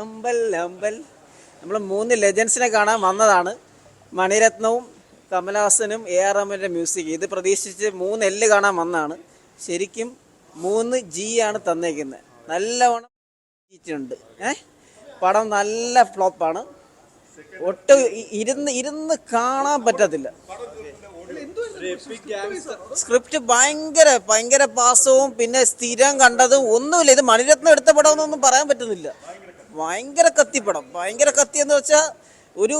അമ്പൽ അമ്പൽ. നമ്മൾ മൂന്ന് ലെജൻസിനെ കാണാൻ വന്നതാണ്. മണിരത്നവും കമലഹാസനും എ ആർ എമ്മിന്റെ മ്യൂസിക് ഇത് പ്രതീക്ഷിച്ച് മൂന്ന് എല്ല് കാണാൻ വന്നതാണ്. ശരിക്കും മൂന്ന് ജി ആണ് തന്നേക്കുന്നത് നല്ലവണ്ണം ഉണ്ട് ഏഹ് പടം നല്ല ഫ്ലോപ്പാണ് ഒട്ടും ഇരുന്ന് ഇരുന്ന് കാണാൻ പറ്റത്തില്ല. സ്ക്രിപ്റ്റ് ഭയങ്കര ഭയങ്കര പാസവും പിന്നെ സ്ഥിരം കണ്ടതും ഒന്നുമില്ല. ഇത് മണിരത്നം എടുത്ത പടം എന്നൊന്നും പറയാൻ പറ്റുന്നില്ല. ഭയങ്കര കത്തിപ്പടം ഭയങ്കര കത്തി എന്ന് വെച്ചാൽ ഒരു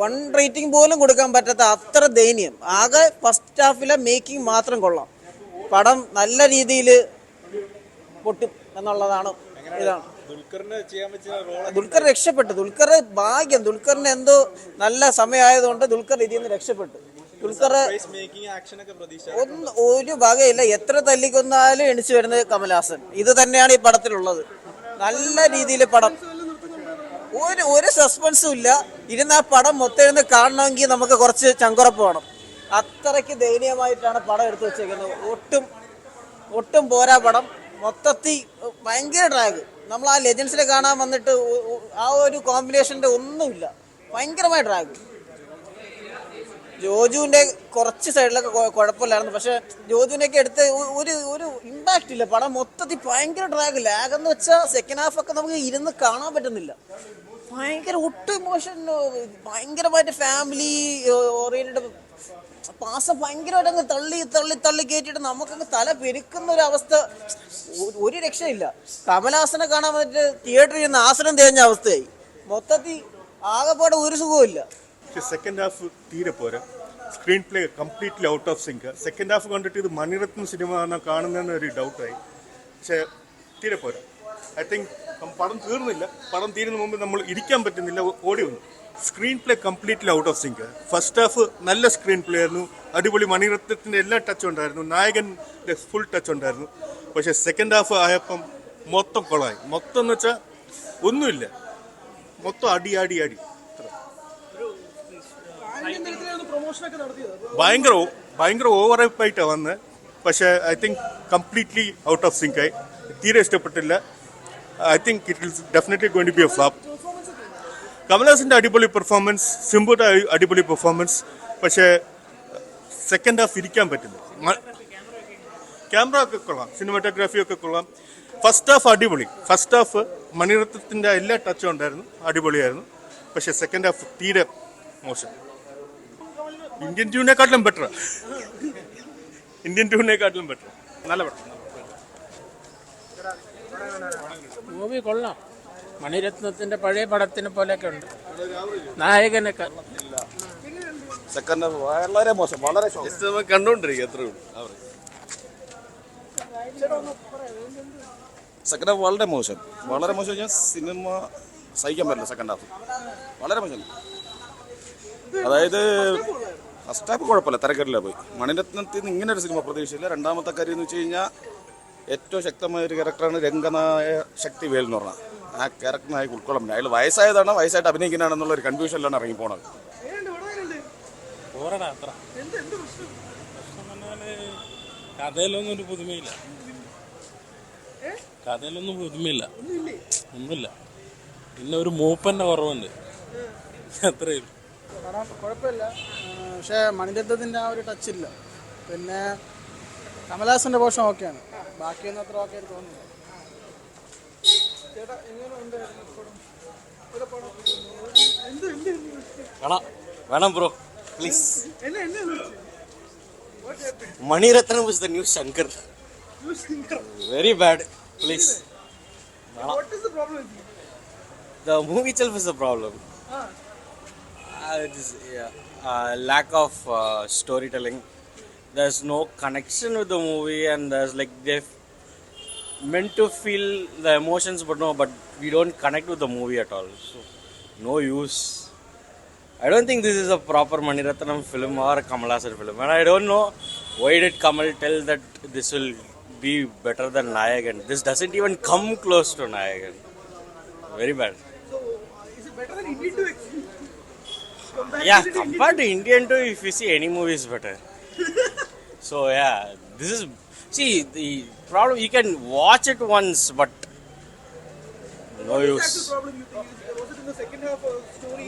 വൺ റേറ്റിംഗ് പോലും കൊടുക്കാൻ പറ്റാത്ത അത്ര ദയനീയം. ആകെ ഫസ്റ്റ് ഹാഫിലെ മേക്കിംഗ് മാത്രം കൊള്ളാം. പടം നല്ല രീതിയിൽ പൊട്ടും എന്നുള്ളതാണ് ഇതാണ്. ദുൽഖർ രക്ഷപ്പെട്ടു. ദുൽഖർ ഭാഗ്യം. ദുൽഖറിന് എന്തോ നല്ല സമയമായതുകൊണ്ട് ദുൽഖർ ഇതിൽ നിന്ന് രക്ഷപ്പെട്ടു. ദുൽഖർ ഒന്ന് ഒരു വകയില്ല. എത്ര തല്ലിക്കൊന്നാലും എണിച്ചു വരുന്നത് കമൽഹാസൻ. ഇത് തന്നെയാണ് ഈ പടത്തിലുള്ളത്. നല്ല രീതിയിൽ പടം. ഒരു ഒരു സസ്പെൻസും ഇല്ല. ഇരുന്ന് ആ പടം മൊത്തം ഇരുന്ന് കാണണമെങ്കിൽ നമുക്ക് കുറച്ച് ചങ്കുറപ്പ് വേണം. അത്രയ്ക്ക് ദയനീയമായിട്ടാണ് പടം എടുത്തു വെച്ചേക്കുന്നത്. ഒട്ടും ഒട്ടും പോരാ പടം. മൊത്തത്തിൽ ഭയങ്കര ഡ്രാഗ് നമ്മൾ ആ ലെജൻസിനെ കാണാൻ വന്നിട്ട് ആ ഒരു കോമ്പിനേഷന്റെ ഒന്നുമില്ല. ഭയങ്കരമായ ഡ്രാഗ് ജോജുവിന്റെ കുറച്ച് സൈഡിലൊക്കെ കുഴപ്പമില്ലായിരുന്നു. പക്ഷെ ജോജുവിനൊക്കെ എടുത്ത് ഒരു ഒരു ഇമ്പാക്റ്റ് ഇല്ല. പടം മൊത്തത്തിൽ ഭയങ്കര ഡ്രാഗ് ലാഗ് എന്ന് വെച്ചാൽ സെക്കൻഡ് ഹാഫ് ഒക്കെ നമുക്ക് ഇരുന്ന് കാണാൻ പറ്റുന്നില്ല. ഭയങ്കര ഒട്ടും ഇമോഷൻ ഭയങ്കരമായിട്ട് ഫാമിലി ഓറിയന്റഡ് പാസം ഭയങ്കരമായിട്ട് അങ്ങ് തള്ളി തള്ളി തള്ളി കയറ്റിയിട്ട് നമുക്കങ്ങ് തല പെരുക്കുന്ന ഒരു അവസ്ഥ. ഒരു രക്ഷയില്ല. കമലഹാസനെ കാണാൻ വന്നിട്ട് തിയേറ്ററിൽ നിന്ന് ആസനം തേഞ്ഞ അവസ്ഥയായി. മൊത്തത്തിൽ ആകെപ്പാടെ ഒരു സുഖവും പക്ഷെ സെക്കൻഡ് ഹാഫ് തീരെ പോരാ. Screenplay completely out of sync second half കണ്ടിട്ട് ഇത് മണിരത്നം സിനിമ ആണ് കാണുന്നതെന്ന് ഒരു ഡൗട്ടായി പക്ഷേ തീരെ പോരാ. ഐ തിങ്ക് പടം തീർന്നില്ല. പടം തീരുന്ന മുമ്പ് നമ്മൾ ഇരിക്കാൻ പറ്റുന്നില്ല. ഓടി വന്നു. Screenplay completely out of sync first half നല്ല സ്ക്രീൻ പ്ലേ ആയിരുന്നു. അടിപൊളി മണിരത്നത്തിന്റെ എല്ലാ ടച്ച് ഉണ്ടായിരുന്നു. നായകന്റെ ഫുൾ ടച്ച് ഉണ്ടായിരുന്നു. പക്ഷേ സെക്കൻഡ് ഹാഫ് ആയപ്പം മൊത്തം കൊളായി. മൊത്തം എന്ന് വെച്ചാൽ ഒന്നുമില്ല. മൊത്തം അടി അടി അടി അത്ര ഭയങ്കര ഭയങ്കര ഓവർ വന്ന്. പക്ഷേ I think completely out of sync ആയി. തീരെ ഇഷ്ടപ്പെട്ടില്ല. I think it is definitely going to be a flop കമലഹാസിന്റെ അടിപൊളി പെർഫോമൻസ് സിംബുവിന്റെ അടിപൊളി പെർഫോമൻസ് പക്ഷേ സെക്കൻഡ് ഹാഫ് ഇരിക്കാൻ പറ്റില്ല. ക്യാമറ ഒക്കെ കൊള്ളാം. സിനിമാറ്റോഗ്രാഫി ഒക്കെ കൊള്ളാം. ഫസ്റ്റ് ഹാഫ് അടിപൊളി. ഫസ്റ്റ് ഹാഫ് മണിരത്നത്തിന്റെ എല്ലാ ടച്ചും ഉണ്ടായിരുന്നു. അടിപൊളിയായിരുന്നു. പക്ഷേ സെക്കൻഡ് ഹാഫ് തീരെ മോശം. ഇന്ത്യൻ ട്യൂണിനെക്കാട്ടിലും ബെറ്റർ ഇന്ത്യൻ ട്യൂണിനെക്കാട്ടിലും ബെറ്റർ നല്ല പടം. മൂവി കൊള്ളാം. മണിരത്നത്തിന്റെ പഴയ പടത്തിനെ പോലെയൊക്കെ ഉണ്ട്. നായകനൊക്കെ സെക്കൻഡ് വളരെ മോശം വളരെ ഉള്ളൂ. സെക്കൻഡ് ഹാഫ് വളരെ മോശം. വളരെ മോശം സിനിമ സഹിക്കാൻ പറ്റില്ല സെക്കൻഡ് ഹാഫ്. വളരെ മോശം. അതായത് ഫസ്റ്റ് ഹാഫ് കുഴപ്പമില്ല തരക്കേടില്ല പോയി. മണിരത്നത്തിൽ നിന്ന് ഇങ്ങനെ ഒരു സിനിമ പ്രതീക്ഷയില്ല രണ്ടാമത്തെ കാര്യം എന്ന് വെച്ച് കഴിഞ്ഞാൽ ഏറ്റവും ശക്തമായ ഒരു ക്യാരക്ടറാണ് രംഗനായ ശക്തി വേൽ എന്ന് പറഞ്ഞാൽ. ആ ക്യാരക്ടറിനായി ഉൾക്കൊള്ളാൻ പറ്റില്ല അയാൾ വയസ്സായതാണ് വയസ്സായിട്ട് അഭിനയിക്കുന്നതാണെന്നുള്ള ഒരു കൺഫ്യൂഷനിലാണ് ഇറങ്ങി പോണത് പോരടാ അത്ര. പ്രശ്നം പറഞ്ഞാൽ കഥയിലൊന്നും ഒരു പുതുമയില്ല. കഥയിലൊന്നും പുതുമയില്ല. ഒന്നുമില്ല. പിന്നെ ഒരു മൂപ്പന്റെ കുറവുണ്ട്. അത്രയും ഉള്ളൂ. കുഴപ്പമില്ല പക്ഷേ മണിരത്നത്തിന്റെ ആ ഒരു ടച്ച് ഇല്ല. പിന്നെ കമലഹാസന്റെ പോഷൻ ഓക്കെയാണ്. ബാക്കിയൊന്നും അത്ര ഓക്കെ ആയിട്ട് തോന്നുന്നില്ല. വേണം bro please Mani Ratnam the new Shankar. Very bad please the problem self is the movie is the problem. Ah. uh, it is, yeah, uh, lack of uh, storytelling there's no connection with the movie and there's like they've meant to feel the emotions but no but we don't connect with the movie at all so no use I don't think this is a proper Maniratnam film or a Kamal Haasan film. And I don't know why did Kamal tell that this will be better than Nayagan. This doesn't even come close to Nayagan. Very bad. So, is it better than Indian to compared Yeah, compared to Indian too, if you see any movie is better. so yeah, this is see the problem. You can watch it once, but No use.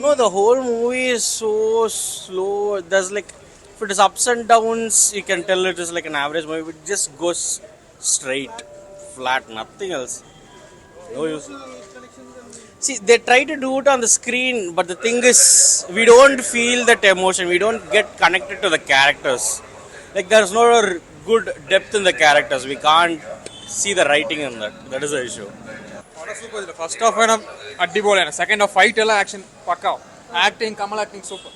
No, the whole movie is so slow. There's like, if it is ups and downs, you can tell it is like an average movie. It just goes straight, flat, nothing else. No use See, they try to do it on the screen, but the thing is, we don't feel that emotion. We don't get connected to the characters. Like, there's no good depth in the characters. We can't see the writing in that. That is the issue. Super first half വേണം അടിപൊളിയാണ് second half fight എല്ലാം action പക്കാവും acting Kamal acting super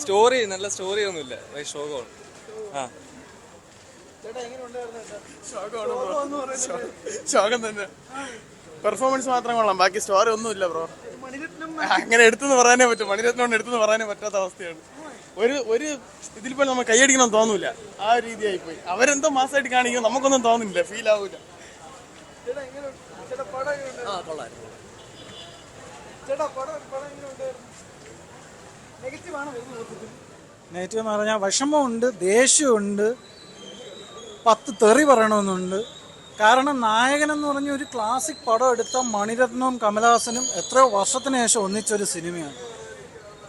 story നല്ല story ഒന്നുമില്ല ശോകമാണ് ആ ശോകം തന്നെ. Performance മാത്രം കൊള്ളാം. ബാക്കി സ്റ്റോറി ഒന്നുമില്ല ബ്രോ. അങ്ങനെ എടുത്തെന്ന് പറയാനേ പറ്റും. മണിരത്നം എടുത്തെന്ന് പറയാനേ പറ്റാത്ത അവസ്ഥയാണ്. ഒരു ഒരു ഇതിൽ പോലും നമുക്ക് കൈയടിക്കണം തോന്നൂല. ആ രീതിയായി പോയി അവരെന്തോ മാസമായിട്ട് കാണിക്കും നമുക്കൊന്നും തോന്നുന്നില്ല. ഫീൽ ആവൂല. നെഗറ്റീവ് എന്ന് പറഞ്ഞാൽ വിഷമമുണ്ട് ദേഷ്യമുണ്ട്. പത്ത് തെറി പറയണമെന്നുണ്ട്. കാരണം നായകൻ എന്ന് പറഞ്ഞ ഒരു ക്ലാസിക് പടം എടുത്ത മണിരത്നവും കമലഹാസനും എത്രയോ വർഷത്തിന് ശേഷം ഒന്നിച്ചൊരു സിനിമയാണ്.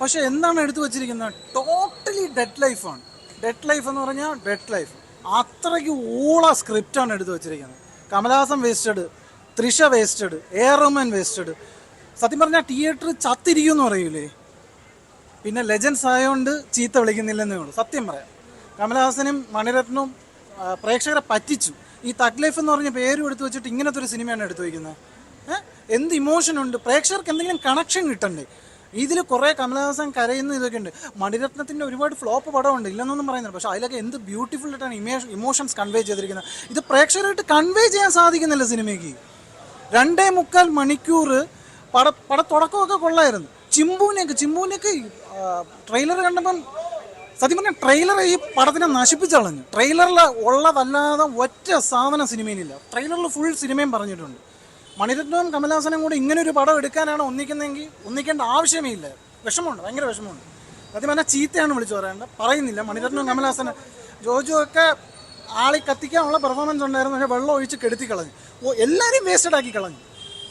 പക്ഷെ എന്താണ് എടുത്തു വച്ചിരിക്കുന്നത്? ടോട്ടലി ഡെഡ് ലൈഫാണ് ഡെഡ് ലൈഫ് എന്ന് പറഞ്ഞാൽ ഡെഡ് ലൈഫ് അത്രയ്ക്ക് ഊള സ്ക്രിപ്റ്റാണ് എടുത്തു വച്ചിരിക്കുന്നത്. Kamal Haasan wasted Trisha wasted A Rahman wasted സത്യം പറഞ്ഞാൽ തിയേറ്റർ ചത്തിരിക്കും എന്ന് പറയൂലേ? പിന്നെ ലെജൻസ് ആയതുകൊണ്ട് ചീത്ത വിളിക്കുന്നില്ലെന്നേ ഉള്ളൂ. സത്യം പറയാം. കമലഹാസനും മണിരത്നവും പ്രേക്ഷകരെ പറ്റിച്ചു. ഈ തഗ് ലൈഫ് എന്ന് പറഞ്ഞ പേരും എടുത്തു വെച്ചിട്ട് ഇങ്ങനത്തെ ഒരു സിനിമയാണ് എടുത്തു വയ്ക്കുന്നത് എന്ത് ഇമോഷൻ ഉണ്ട്? പ്രേക്ഷകർക്ക് എന്തെങ്കിലും കണക്ഷൻ കിട്ടണ്ടേ? ഇതിൽ കുറേ കമലഹാസൻ കരയുന്ന ഇതൊക്കെ ഉണ്ട്. മണിരത്നത്തിന്റെ ഒരുപാട് ഫ്ലോപ്പ് പടമുണ്ട് ഇല്ലെന്നൊന്നും പറയുന്നില്ല. പക്ഷേ അതിലൊക്കെ എന്ത് ബ്യൂട്ടിഫുൾ ആയിട്ടാണ് ഇമേഷ് ഇമോഷൻസ് കൺവേ ചെയ്തിരിക്കുന്നത്. ഇത് പ്രേക്ഷകരായിട്ട് കൺവേ ചെയ്യാൻ സാധിക്കുന്നില്ല സിനിമയ്ക്ക്. രണ്ടേ മുക്കാൽ മണിക്കൂർ പട പട തുടക്കമൊക്കെ കൊള്ളായിരുന്നു. ചിമ്പുവിനെയൊക്കെ ചിമ്പുവിനെയൊക്കെ ട്രെയിലർ കണ്ടപ്പം സത്യം പറഞ്ഞാൽ ട്രെയിലർ ഈ പടത്തിനെ നശിപ്പിച്ചു കളഞ്ഞു. ട്രെയിലറിൽ ഉള്ളതല്ലാതെ ഒറ്റ സാധനം സിനിമയിലില്ല. ട്രെയിലറിൽ ഫുൾ സിനിമയും പറഞ്ഞിട്ടുണ്ട്. മണിരത്നവും കമലഹാസനും കൂടി ഇങ്ങനെ ഒരു പടം എടുക്കാനാണ് ഒന്നിക്കുന്നതെങ്കിൽ ഒന്നിക്കേണ്ട ആവശ്യമേ ഇല്ല വിഷമമുണ്ട് ഭയങ്കര വിഷമമുണ്ട്. സത്യം പറഞ്ഞാൽ ചീത്തയാണ് വിളിച്ചു പറയേണ്ടത് പറയുന്നില്ല മണിരത്നവും കമലഹാസനും ജോജു ഒക്കെ ആളി കത്തിക്കാനുള്ള പെർഫോമൻസ് ഉണ്ടായിരുന്നു. പക്ഷേ വെള്ളം ഒഴിച്ച് കെടുത്തി കളഞ്ഞു. ഓ എല്ലാവരെയും വേസ്റ്റഡ് ആക്കി കളഞ്ഞു.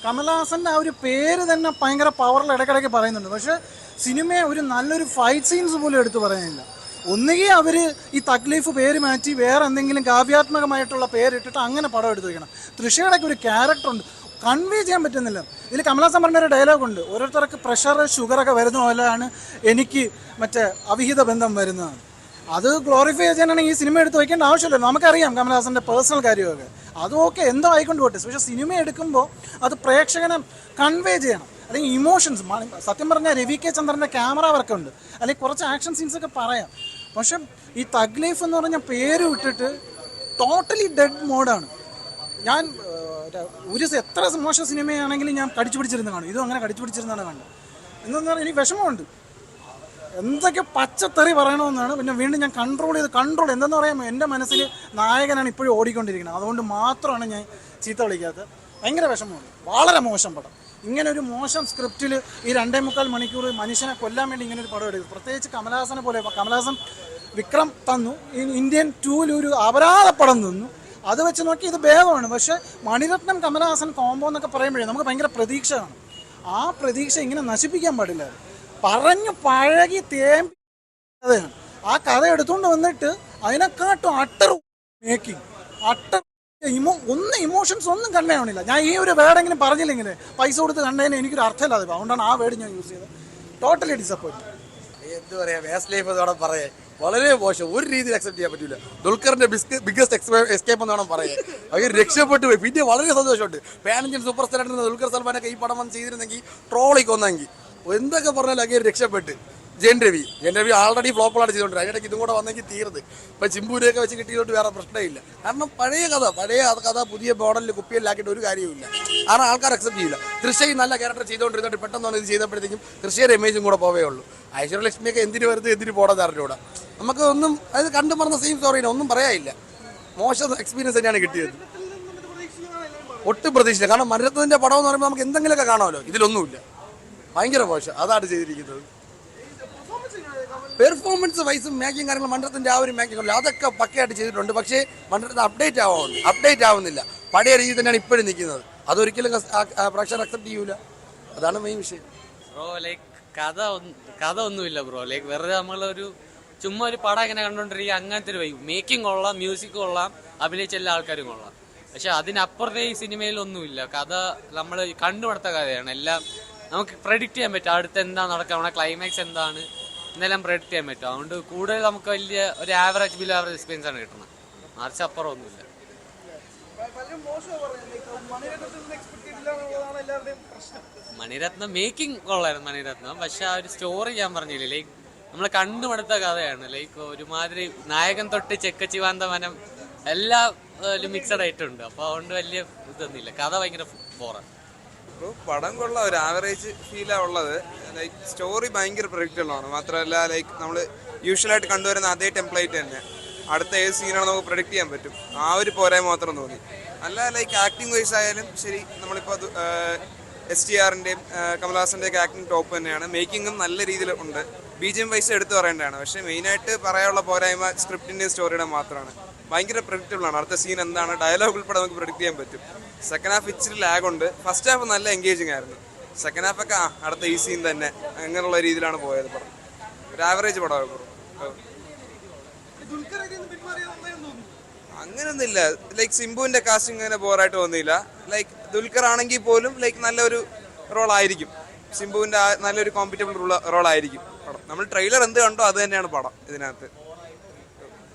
കമലഹാസന്റെ ആ ഒരു പേര് തന്നെ ഭയങ്കര പവറിൽ ഇടയ്ക്കിടയ്ക്ക് പറയുന്നുണ്ട്. പക്ഷേ സിനിമയെ ഒരു നല്ലൊരു ഫൈറ്റ് സീൻസ് പോലും എടുത്തു പറയാനില്ല. ഒന്നുകിൽ അവർ ഈ തക്ലീഫ് പേര് മാറ്റി വേറെ എന്തെങ്കിലും കാവ്യാത്മകമായിട്ടുള്ള പേരിട്ടിട്ട് അങ്ങനെ പടം എടുത്തു വയ്ക്കണം തൃഷയുടെ ഒരു ക്യാരക്ടറുണ്ട് കൺവേ ചെയ്യാൻ പറ്റുന്നില്ല. ഇതിൽ കമലാ ഒരു ഡയലോഗ് ഉണ്ട്. ഓരോരുത്തർക്ക് പ്രഷർ ഷുഗറൊക്കെ വരുന്ന പോലെയാണ് എനിക്ക് മറ്റേ അവിഹിത ബന്ധം വരുന്നത്. അത് ഗ്ലോറിഫൈ ചെയ്യാനാണെങ്കിൽ ഈ സിനിമ എടുത്ത് വയ്ക്കേണ്ട ആവശ്യമില്ല. നമുക്കറിയാം കമലഹാസന്റെ പേഴ്സണൽ കാര്യമൊക്കെ. അതും ഓക്കെ എന്തോ ആയിക്കൊണ്ട് പോട്ടെ. പക്ഷേ സിനിമ എടുക്കുമ്പോൾ അത് പ്രേക്ഷകനെ കൺവേ ചെയ്യണം. അല്ലെങ്കിൽ ഇമോഷൻസ് സത്യം പറഞ്ഞാൽ രവി കെ ചന്ദ്രന്റെ ക്യാമറ വർക്ക് ഉണ്ട്. അല്ലെങ്കിൽ കുറച്ച് ആക്ഷൻ സീൻസ് ഒക്കെ പറയാം. പക്ഷെ ഈ തഗ് ലൈഫ് എന്ന് പറഞ്ഞ പേര് വിട്ടിട്ട് ടോട്ടലി ഡെഡ് മോഡാണ് ഞാൻ ഒരു എത്ര മോശം സിനിമയാണെങ്കിലും ഞാൻ കടിച്ചു പിടിച്ചിരുന്ന് കാണും. ഇതും അങ്ങനെ കടിച്ചു പിടിച്ചിരുന്നാണ് കണ്ടത് എന്നു പറഞ്ഞാൽ എനിക്ക് വിഷമമുണ്ട്. എന്തൊക്കെ പച്ചത്തെറി പറയണമെന്നാണ് പിന്നെ വീണ്ടും ഞാൻ കൺട്രോൾ ചെയ്ത് കൺട്രോൾ എന്തെന്ന് പറയാമോ എന്റെ മനസ്സിൽ നായകനാണ് ഇപ്പോഴും ഓടിക്കൊണ്ടിരിക്കുന്നത്. അതുകൊണ്ട് മാത്രമാണ് ഞാൻ ചീത്ത വിളിക്കാത്തത്. ഭയങ്കര വിഷമമുണ്ട്. വളരെ മോശം പടം. ഇങ്ങനെ ഒരു മോശം സ്ക്രിപ്റ്റിൽ ഈ രണ്ടേ മുക്കാൽ മണിക്കൂർ മനുഷ്യനെ കൊല്ലാൻ വേണ്ടി ഇങ്ങനെ ഒരു പടം എടുക്കും. പ്രത്യേകിച്ച് കമലഹാസനെ പോലെ കമലഹാസൻ വിക്രം തന്നു. ഇന്ത്യൻ ടൂവിൽ ഒരു അപരാധ പടം തന്നു. അത് വെച്ച് നോക്കി ഇത് ഭേദമാണ് പക്ഷേ മണിരത്നം കമലഹാസൻ കോംബോ എന്നൊക്കെ പറയുമ്പോഴേ നമുക്ക് ഭയങ്കര പ്രതീക്ഷയാണ്. ആ പ്രതീക്ഷ ഇങ്ങനെ നശിപ്പിക്കാൻ പാടില്ല. പറഞ്ഞു പഴകി തേമ്പി കഥയാണ് ആ കഥ എടുത്തുകൊണ്ട് വന്നിട്ട് അതിനെക്കാട്ടും അട്ടർ മേക്കിംഗ് അട്ടർ ഇമോ ഒന്നും ഇമോഷൻസ് ഒന്നും കൺവേ ആവണില്ല. ഞാൻ ഈ ഒരു വേർഡെങ്കിലും പറഞ്ഞില്ലെങ്കിൽ പൈസ കൊടുത്ത് കണ്ടതിന് എനിക്കൊരു അർത്ഥമില്ലാതെ. അതുകൊണ്ടാണ് ആ വേർഡ് ഞാൻ യൂസ് ചെയ്തത്. ടോട്ടലി ഡിസപ്പോയിന്റ് എന്ത് പറയാ? വേസ്റ്റ് ലൈഫ് എന്നോണം പറയാ വളരെ മോശം. ഒരു രീതിയിൽ അക്സെപ്റ്റ് ചെയ്യാൻ പറ്റില്ല ദുൽഖറിന്റെ ബിഗ്ഗസ്റ്റ് എസ്കേപ്പ് എന്ന് വേണം പറയാം അവർ രക്ഷപ്പെട്ടു പോയി. പിന്നെ വളരെ സന്തോഷമുണ്ട്. പാനഞ്ചൻ സൂപ്പർ സ്റ്റാർ ദുൽഖർ സൽമാനൊക്കെ ഈ പടം വന്ന് ചെയ്തിരുന്നെങ്കിൽ ട്രോളി കൊന്നെങ്കിൽ എന്തൊക്കെ പറഞ്ഞാലും അങ്ങനെ രക്ഷപ്പെട്ട്. ജയൻ രവി. ജയൻ രവി ആൾറെഡി ഫ്ലോപ്പുകളാണ് ചെയ്തുകൊണ്ട് അതിനിടയ്ക്ക് ഇതും കൂടെ വന്നെങ്കിൽ തീർന്ന്. ഇപ്പം ചിമ്പൂരിയൊക്കെ വെച്ച് കിട്ടിയതുകൊണ്ട് വേറെ പ്രശ്നമില്ല. കാരണം പഴയ കഥ പഴയ കഥ പുതിയ മോഡലിൽ കുപ്പിയിലാക്കിയിട്ട് ഒരു കാര്യവുമില്ല കാരണം ആൾക്കാർ അക്സെപ്റ്റ് ചെയ്യില്ല തൃശ്ശൈ നല്ല ക്യാരക്ടർ ചെയ്തുകൊണ്ടിരുന്നിട്ട് പെട്ടെന്ന് ഇത് ചെയ്തപ്പോഴത്തേക്കും തൃശ്ശയുടെ ഇമേജും കൂടെ പോവേ ഉള്ളൂ. ഐശ്വര്യലക്ഷ്മിയൊക്കെ എന്തിനു വരുന്നത് എന്തിനു പോടാൻ അറിഞ്ഞൂടെ. നമുക്ക് ഒന്നും അത് കണ്ടു മറന്ന സെയിം സ്റ്റോറിനെ ഒന്നും പറയാനില്ല. മോശം എക്സ്പീരിയൻസ് തന്നെയാണ് കിട്ടിയത്. ഒട്ടും പ്രതീക്ഷിച്ചില്ല. കാരണം മരത്തതിന്റെ പടം എന്ന് പറയുമ്പോൾ നമുക്ക് എന്തെങ്കിലുമൊക്കെ കാണാമല്ലോ. ഇതിലൊന്നുമില്ല. ഭയങ്കര മോശം. അതാണ് ചെയ്തിരിക്കുന്നത്. പെർഫോമൻസ് വൈസും മേക്കിംഗ് കാര്യങ്ങൾ മണ്ഡലത്തിന്റെ ആ ഒരു മേക്കിംഗ് അതൊക്കെ പക്കയായിട്ട് ചെയ്തിട്ടുണ്ട്. പക്ഷേ മണ്ഡലത്തിൽ അപ്ഡേറ്റ് ആവുന്നു അപ്ഡേറ്റ് ആവുന്നില്ല. പഴയ രീതി തന്നെയാണ് ഇപ്പോഴും നിൽക്കുന്നത്. അതൊരിക്കലും പ്രേക്ഷകർ അക്സെപ്റ്റ് ചെയ്യൂല. അതാണ് മെയിൻ വിഷയം. ബ്രോ ലൈക്ക് കഥ കഥ ഒന്നുമില്ല ബ്രോ ലൈക്ക് വെറുതെ നമ്മളൊരു ചുമ്മാ ഒരു പടം ഇങ്ങനെ കണ്ടോണ്ടിരിക്കുക അങ്ങനത്തെ ഒരു വൈബ് മേക്കിംഗ് കൊള്ളാം മ്യൂസിക് കൊള്ളാം അഭിനയിച്ച എല്ലാ ആൾക്കാരും കൊള്ളാം. പക്ഷെ അതിനപ്പുറത്തെ ഈ സിനിമയിൽ ഒന്നുമില്ല. കഥ നമ്മൾ കണ്ടുപിടുത്ത കഥയാണ്. എല്ലാം നമുക്ക് പ്രെഡിക്റ്റ് ചെയ്യാൻ പറ്റും. അടുത്ത് എന്താ നടക്കുക നമ്മുടെ ക്ലൈമാക്സ് എന്താണ് എന്നെല്ലാം പ്രഡിക്റ്റ് ചെയ്യാൻ പറ്റും. അതുകൊണ്ട് കൂടുതൽ നമുക്ക് വലിയ ഒരു ആവറേജ് ബിലോ ആവറേജ് എക്സ്പീരിയൻസ് ആണ് കിട്ടുന്നത്. മറിച്ച് അപ്പുറം ഒന്നുമില്ല. മണിരത്നം മേക്കിംഗ് കൊള്ളായിരുന്നു മണിരത്നം. പക്ഷെ ആ ഒരു സ്റ്റോറി ഞാൻ പറഞ്ഞില്ല ലൈക്ക് നമ്മൾ കണ്ടുമടുത്ത കഥയാണ്. ലൈക്ക് ഒരുമാതിരി നായകൻ തൊട്ട് ചെക്കച്ചിവാന്ത മനം എല്ലാ മിക്സഡ് ആയിട്ടുണ്ട്. അപ്പൊ അതുകൊണ്ട് വലിയ ഇതൊന്നുമില്ല. കഥ ഭയങ്കര ബോറാണ് ബ്രോ പടം കൊള്ളാം ഒരു ആവറേജ് ഫീലാണ് ഉള്ളത്. ലൈക്ക് സ്റ്റോറി ഭയങ്കര പ്രഡിക്റ്റബിൾ ആണ്. മാത്രമല്ല ലൈക്ക് നമ്മൾ യൂഷ്വലായിട്ട് കണ്ടുവരുന്ന അതേ ടെംപ്ലേറ്റ് തന്നെ. അടുത്ത ഏത് സീനാണ് നമുക്ക് പ്രഡിക്റ്റ് ചെയ്യാൻ പറ്റും. ആ ഒരു പോരായ്മ മാത്രം തോന്നി. അല്ല ലൈക്ക് ആക്ടിങ് വൈസ് ആയാലും ശരി നമ്മളിപ്പോൾ എസ് ടി ആറിന്റെയും കമൽഹാസന്റെ ഒക്കെ ആക്ടിങ് ടോപ്പ് തന്നെയാണ്. മേക്കിങ്ങും നല്ല രീതിയിൽ ഉണ്ട്. ബി ജി എം വൈസ് എടുത്തു പറയേണ്ടതാണ്. പക്ഷേ മെയിനായിട്ട് പറയാനുള്ള പോരായ്മ സ്ക്രിപ്റ്റിന്റെയും സ്റ്റോറിയുടെ മാത്രമാണ്. ഭയങ്കര പ്രഡിക്റ്റബിൾ ആണ്. അടുത്ത സീൻ എന്താണ്? ഡയലോഗ് ഉൾപ്പെടെ നമുക്ക് പ്രഡിക്റ്റ് ചെയ്യാൻ പറ്റും. സെക്കൻഡ് ഹാഫ് ഇച്ചിരി ലാഗ് ഉണ്ട്. ഫസ്റ്റ് ഹാഫ് നല്ല എൻഗേജിങ് ആയിരുന്നു. സെക്കൻഡ് ഹാഫ് ഒക്കെ അടുത്ത ഈ സീൻ തന്നെ. അങ്ങനെയുള്ള രീതിയിലാണ് പോയത് പടം. ഒരു ആവറേജ് പടമാണ് അങ്ങനൊന്നുമില്ല. ലൈക്ക് സിംബുവിന്റെ കാസ്റ്റിംഗ് അങ്ങനെ ബോറായിട്ട് തോന്നിയില്ല ലൈക്ക് ദുൽഖർ ആണെങ്കിൽ പോലും ലൈക്ക് നല്ലൊരു റോൾ ആയിരിക്കും. സിംബുവിന്റെ നല്ലൊരു കോമ്പറ്റബിൾ റോൾ ആയിരിക്കും പടം. നമ്മൾ ട്രെയിലർ എന്ത് കണ്ടോ അത് തന്നെയാണ് പടം ഇതിനകത്ത്.